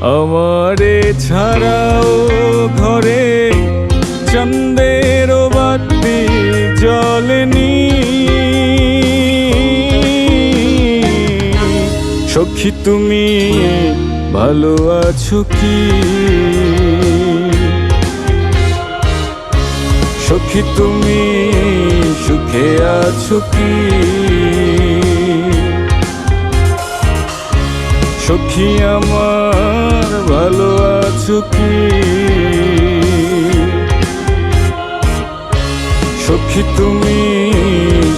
আমারে ছাড়াও ঘরে চন্দের বাতি জলেনি সখী তুমি, ভালো আছো কি? সখী তুমি, সুখে আছো কি? সখী আমার ভালো আছো কি? সখী তুমি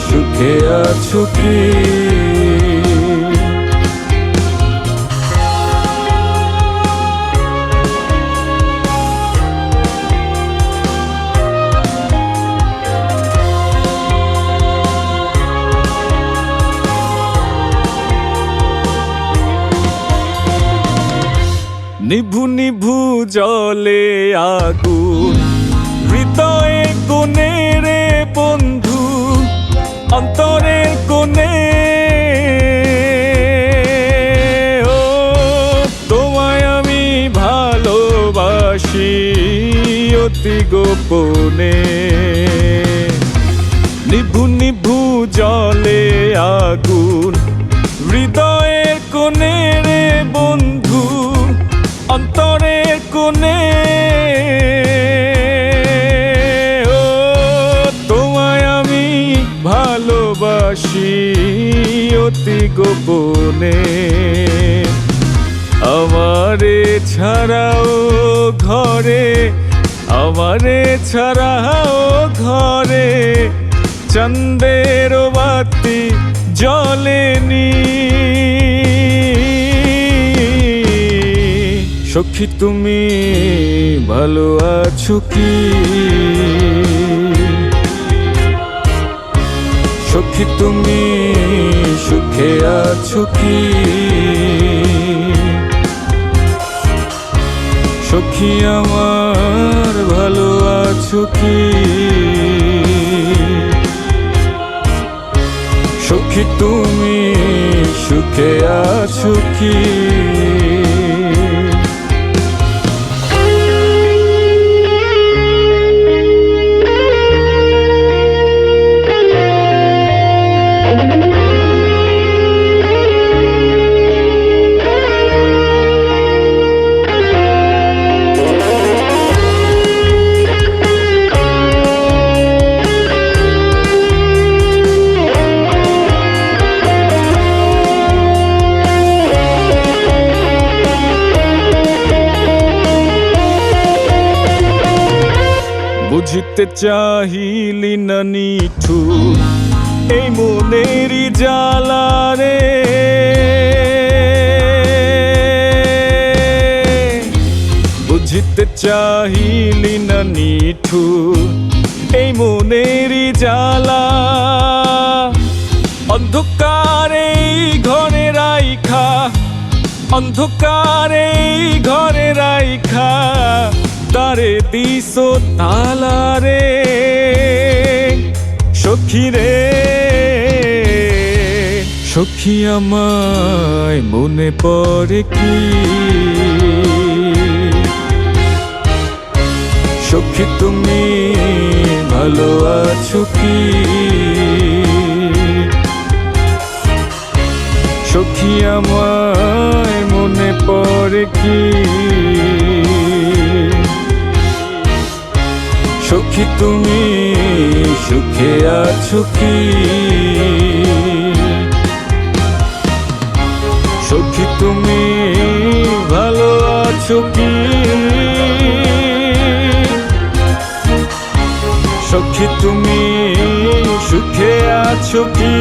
সুখে আছো কি? নিভু নিভু জলে হৃদয়ে কোনে রে বন্ধু, অন্তরের কোনে ও, তোমায় আমি ভালোবাসি অতি গোপনে। নিভু নিভু জলে আগুন, হৃদয়ের বন্ধু অন্তরের কোনে ও, তোমায় আমি ভালোবাসি অতি গোপনে। আমারে ছাড়াও ঘরে, আমারে ছাড়াও ঘরে চন্দের বাতি জলেনি সখী তুমি, ভালো আছো কি? সখী তুমি, সুখে আছো কি? সখী আমার, ভালো আছো কি? সখী তুমি, সুখে আছো কি? বুঝিতে চাহিলি না নিঠু, এই মনেরই জ্বালা রে। বুঝিতে চাহিলি না নিঠু, এই মনেরই জ্বালা। অন্ধকারে ঘরে রাইখা, অন্ধকারে ঘরে রাইখা। তারে দিস তালারে সখী রে, সখী আমায় মনে পড়ে কি? সখী তুমি ভালো আছো কি? সখী আমায় মনে পড়ে কি? সখী তুমি, সুখে আছো কি? সখী তুমি, ভালো আছো কি? সখী তুমি, সুখে আছো কি?